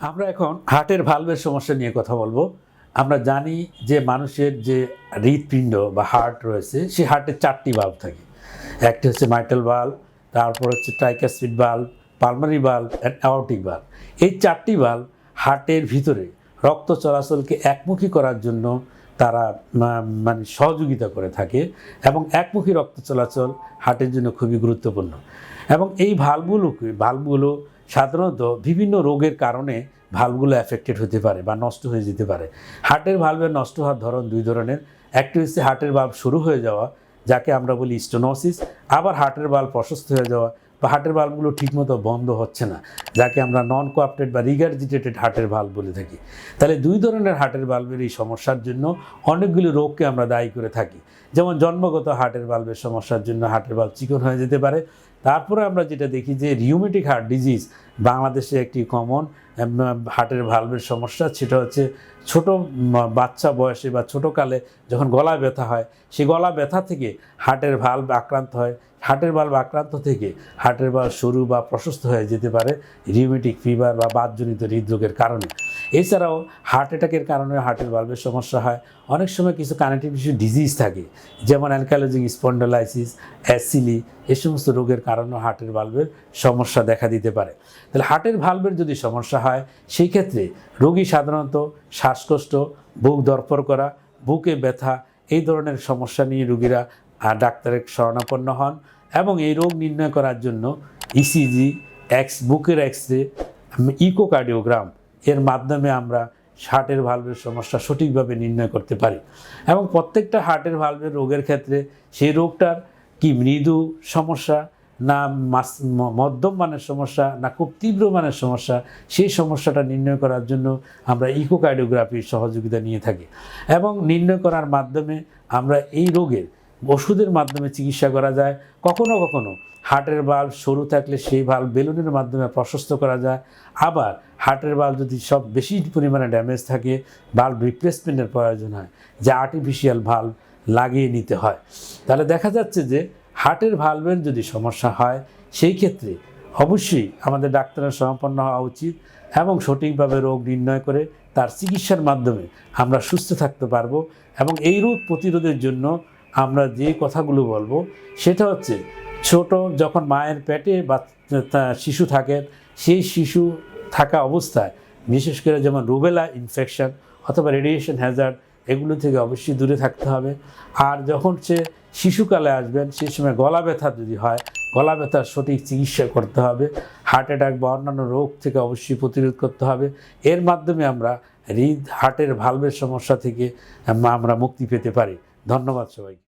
আমরা এখন হার্টের ভালভের সমস্যা নিয়ে কথা বলব। আমরা জানি যে মানুষের যে হৃৎপিণ্ড বা হার্ট রয়েছে সেই হার্টের চারটি বাল্ব থাকে। একটি হচ্ছে মাইটাল বাল্ব তারপর হচ্ছে tricuspid bulb পালমারি bulb and aortic bulb এই চারটি বাল্ব হার্টের ভিতরে রক্ত চলাচলকে একমুখী করার জন্য তারা মানে সহযোগিতা করে থাকে এবং একমুখী রক্ত চলাচল হার্টের জন্য খুবই গুরুত্বপূর্ণ। এবং এই ভালভগুলোকে ভালভগুলো সাধারণত বিভিন্ন রোগের কারণে ভালভগুলো অ্যাফেক্টেড হতে পারে বা নষ্ট হয়ে যেতে পারে। হার্টের ভালভের নষ্ট হওয়ার ধরন দুই ধরনের। একটি হচ্ছে হার্টের ভালভ শুরু হয়ে যাওয়া, যাকে আমরা বলি স্টোনোসিস আবার হার্টের ভালভ প্রশস্ত হয়ে যাওয়া, বা হার্টের ভালভগুলো ঠিকমতো বন্ধ হচ্ছে না, যাকে আমরা নন কোয়াপ্টেড বা রিগার্জিটেটেড হার্টের ভালভ বলে থাকি। তাহলে দুই ধরনের হার্টের ভালভের এই সমস্যার জন্য অনেকগুলি রোগকে আমরা দায়ী করে থাকি। যেমন জন্মগত হার্টের ভালভের সমস্যার জন্য হার্টের ভালভ চিকন হয়ে যেতে পারে তারপরে আমরা যেটা দেখি যে রিউমেটিক হার্ট ডিজিজ বাংলাদেশে একটি কমন হার্টের ভালভের সমস্যা, সেটা হচ্ছে ছোট বাচ্চা বয়সে বা ছোটোকালে যখন গলা ব্যথা হয়, সেই গলা ব্যথা থেকে হার্টের ভালভ আক্রান্ত হয়। হার্টের ভালভ আক্রান্ত থেকে হার্টের ভালভ সরু বা প্রশস্ত হয়ে যেতে পারে রিউমেটিক ফিভার বা বাতজনিত হৃদরোগের কারণে। এছাড়াও হার্ট অ্যাটাকের কারণে হার্টের ভালভের সমস্যা হয়। অনেক সময় কিছু কানেক্টিভ টিস্যু ডিজিজ থাকে, যেমন অ্যালকালোজিং স্পন্ডোলাইসিস অ্যাসিলি এ সমস্ত রোগের কারণে হার্টের ভালভের সমস্যা দেখা দিতে পারে। তাহলে হার্টের ভালভের যদি সমস্যা হয়, সেই ক্ষেত্রে রোগী সাধারণত শ্বাসকষ্ট, বুক দরপর করা, বুকে ব্যথা, এই ধরনের সমস্যা নিয়ে রোগীরা ডাক্তারের শরণাপন্ন হন এবং এই রোগ নির্ণয় করার জন্য ইসিজি এক্স বুকের এক্স রে ইকোকার্ডিওগ্রাম এর মাধ্যমে আমরা হার্টের ভালভের সমস্যা সঠিকভাবে নির্ণয় করতে পারি। এবং প্রত্যেকটা হার্টের ভালভের রোগের ক্ষেত্রে সেই রোগটার কি মৃদু সমস্যা না মধ্যম মানের সমস্যা না খুব তীব্র মানের সমস্যা, সেই সমস্যাটা নির্ণয় করার জন্য আমরা ইকোকার্ডিওগ্রাফির সহযোগিতা নিয়ে থাকি। এবং নির্ণয় করার মাধ্যমে আমরা এই রোগের ওষুধের মাধ্যমে চিকিৎসা করা যায়, কখনো কখনো হার্টের বাল্ব সরু থাকলে সেই ভাল্ব বেলুনের মাধ্যমে প্রশস্ত করা যায়, আবার হার্টের বাল্ব যদি সব বেশি পরিমাণে ড্যামেজ থাকে বাল্ব রিপ্লেসমেন্টের প্রয়োজন হয়, যা আর্টিফিশিয়াল ভাল্ব লাগিয়ে নিতে হয়। তাহলে দেখা যাচ্ছে যে হার্টের ভালভের যদি সমস্যা হয়, সেই ক্ষেত্রে অবশ্যই আমাদের ডাক্তারের সম্পন্ন হওয়া উচিত এবং সঠিকভাবে রোগ নির্ণয় করে তার চিকিৎসার মাধ্যমে আমরা সুস্থ থাকতে পারব এবং এই রোগ প্রতিরোধের জন্য আমরা যে কথাগুলো বলব, সেটা হচ্ছে ছোট যখন মায়ের পেটে বা শিশু থাকেন সেই শিশু থাকা অবস্থায়, বিশেষ করে যেমন রুবেলা ইনফেকশন অথবা রেডিয়েশন হ্যাজার্ড এগুলো থেকে অবশ্যই দূরে থাকতে হবে। আর যখন সে শিশুকালে আসবেন সেই সময় গলা ব্যথা যদি হয়, গলা ব্যথার সঠিক চিকিৎসা করতে হবে। হার্ট অ্যাটাক বা অন্যান্য রোগ থেকে অবশ্যই প্রতিরোধ করতে হবে। এর মাধ্যমে আমরা হৃদ হার্টের ভালভের সমস্যা থেকে আমরা মুক্তি পেতে পারি। ধন্যবাদ সবাইকে।